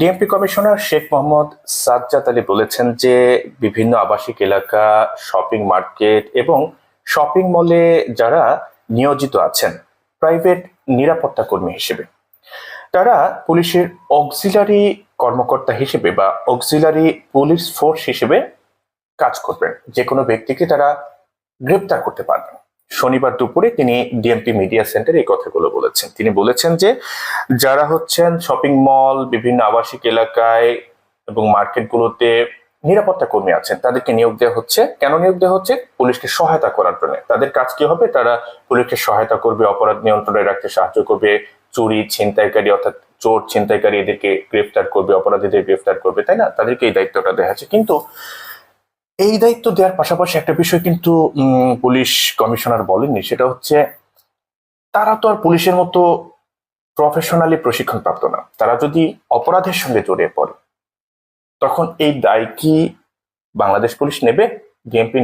DMP commissioner Sheikh Mohammad Sajjad Ali বলেছেন যে বিভিন্ন আবাসিক এলাকা, শপিং মার্কেট এবং শপিং মলে যারা নিয়োজিত আছেন, প্রাইভেট নিরাপত্তা কর্মী হিসেবে। তারা পুলিশের অক্সিলারি কর্মকর্তা হিসেবে বা অক্সিলারি পুলিশ ফোর্স হিসেবে কাজ করবেন। যে কোনো ব্যক্তিকে তারা গ্রেপ্তার করতে পারবেন। শনিবার দুপুরে তিনি ডিএমপি মিডিয়া সেন্টারে এই কথাগুলো বলেছেন। তিনি বলেছেন যে, যারা হচ্ছেন শপিং মল বিভিন্ন আবাসিক এলাকায় এবং মার্কেটগুলোতে নিরাপত্তা কর্মী আছেন, তাদেরকে নিয়োগ দেওয়া হচ্ছে। কেন নিয়োগ দেওয়া হচ্ছে? পুলিশকে সহায়তা করার জন্য। তাদের কাজ কি হবে? তারা পুলিশকে সহায়তা করবে, অপরাধ নিয়ন্ত্রণে রাখতে সাহায্য করবে, চুরি, ছিনতাইকারী অর্থাৎ চোর, ছিনতাইকারী এদেরকে গ্রেফতার করবে, অপরাধীদের গ্রেফতার করবে, তাই না? তাদেরকে এই দায়িত্বটা দেওয়া কিন্তু এই দায়িত্ব দেওয়ার পাশাপাশি একটা বিষয় কিন্তু পুলিশ কমিশনার বলেননি, সেটা হচ্ছে তারা তো আর পুলিশের মতো প্রফেশনালি প্রশিক্ষণ প্রাপ্ত না। তারা যদি অপরাধের সঙ্গে জড়িয়ে পড়ে, তখন এই দায় কি বাংলাদেশ পুলিশ নেবে? ডিএমপি